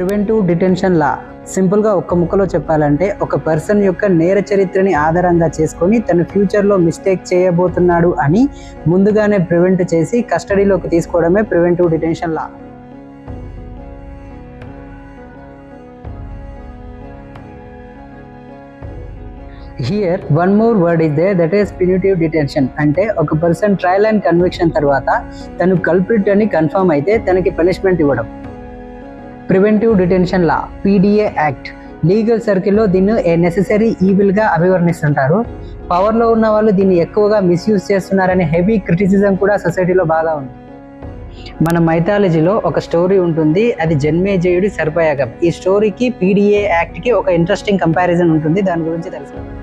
Preventive detention లా సింపుల్గా ఒక్క ముక్కలో చెప్పాలంటే ఒక పర్సన్ యొక్క నేర చరిత్రని ఆధారంగా చేసుకొని తన ఫ్యూచర్లో మిస్టేక్ చేయబోతున్నాడు అని ముందుగానే ప్రివెంట్ చేసి కస్టడీలోకి తీసుకోవడమే preventive detention law. Here one more word is there that is punitive detention అంటే ఒక పర్సన్ ట్రయల్ అండ్ కన్విక్షన్ తర్వాత తను కల్ప్రిట్ అని కన్ఫర్మ్ అయితే తనకి పనిష్మెంట్ ఇవ్వడం. Preventive detention law PDA act. Legal సర్కిల్లో దీన్ని ఏ నెసెసరీ ఈవిల్గా అభివర్ణిస్తుంటారు? పవర్లో ఉన్న వాళ్ళు దీన్ని ఎక్కువగా మిస్యూజ్ చేస్తున్నారనే హెవీ క్రిటిసిజం కూడా సొసైటీలో బాగా ఉంది. మన మైథాలజీలో ఒక స్టోరీ ఉంటుంది అది జన్మేజయుడి సర్పయాగం. ఈ స్టోరీకి పీడిఏ యాక్ట్కి ఒక ఇంట్రెస్టింగ్ కంపారిజన్ ఉంటుంది దాని గురించి తెలుసుకుందాం.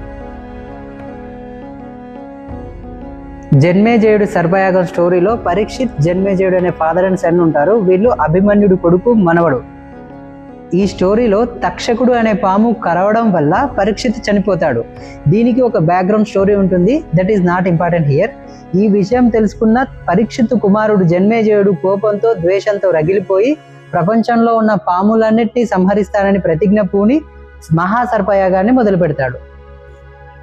జన్మేజయుడు సర్పయాగం స్టోరీలో పరీక్షిత్ జన్మేజయుడు అనే ఫాదర్ అండ్ సన్ ఉంటారు. వీళ్ళు అభిమన్యుడు కొడుకు మనవడు. ఈ స్టోరీలో తక్షకుడు అనే పాము కరవడం వల్ల పరీక్షిత్ చనిపోతాడు. దీనికి ఒక బ్యాక్గ్రౌండ్ స్టోరీ ఉంటుంది. That is not important here ఈ విషయం తెలుసుకున్న పరీక్షిత్ కుమారుడు జన్మేజయుడు కోపంతో ద్వేషంతో రగిలిపోయి ప్రపంచంలో ఉన్న పాములన్నిటినీ సంహరిస్తానని ప్రతిజ్ఞ పూని మహాసర్పయాగాన్ని మొదలు పెడతాడు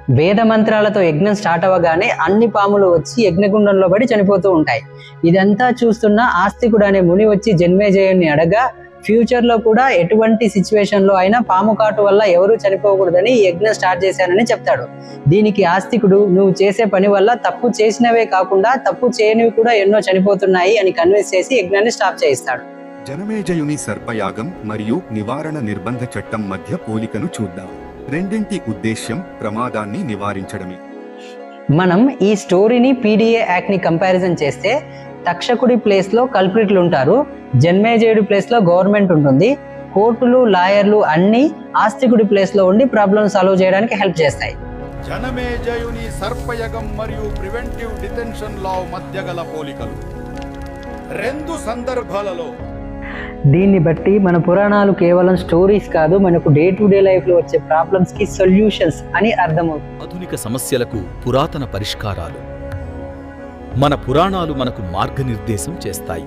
వేద మంత్రాలతో యజ్ఞం స్టార్ట్ అవ్వగానే అన్ని పాములు వచ్చి యజ్ఞగుండంలో పడి చనిపోతూ ఉంటాయి. ఇదంతా చూస్తున్న ఆస్తికుడు అనే ముని వచ్చి జన్మేజయుని అడగా ఫ్యూచర్లో కూడా ఎటువంటి సిచ్యువేషన్లో అయినా పాము కాటు వల్ల ఎవరూ చనిపోకూడదని ఈ యజ్ఞం స్టార్ట్ చేశానని చెప్తాడు. దీనికి ఆస్తికుడు నువ్వు చేసే పని వల్ల తప్పు చేసినవే కాకుండా తప్పు చేయనివి కూడా ఎన్నో చనిపోతున్నాయి అని కన్విన్స్ చేసి యజ్ఞాన్ని స్టాప్ చేయిస్తాడు. జనమేజయుని సర్పయాగం మరియు నివారణ నిర్బంధ చట్టం మధ్య పోలికను చూద్దాం. రెండింటి ఉద్దేశ్యం ప్రమాదాన్ని నివారించడమే. మనం ఈ స్టోరీని పీడిఏ యాక్ట్ని కంపారిజన్ చేస్తే తక్షకుడి ప్లేస్లో కల్ప్రిట్లు ఉంటారు. జన్మేజయుడి ప్లేస్లో గవర్నమెంట్ ఉంటుంది. కోర్టులు లాయర్లు అన్ని ఆస్తికుడి ప్లేస్లో ఉండి ప్రాబ్లమ్ సాల్వ్ చేయడానికి హెల్ప్ చేస్తాయి. జనమేజయుని సర్పయగం మరియు ప్రివెంటివ్ డిటెన్షన్ లా మధ్య గల పోలికలు. రెండు సందర్భాలలో దీన్ని బట్టి మన పురాణాలు కేవలం స్టోరీస్ కాదు మనకు డే టు డే లైఫ్లో వచ్చే ప్రాబ్లమ్స్కి సొల్యూషన్స్ అని అర్థమవుతుంది. ఆధునిక సమస్యలకు పురాతన పరిష్కారాలు. మన పురాణాలు మనకు మార్గనిర్దేశం చేస్తాయి.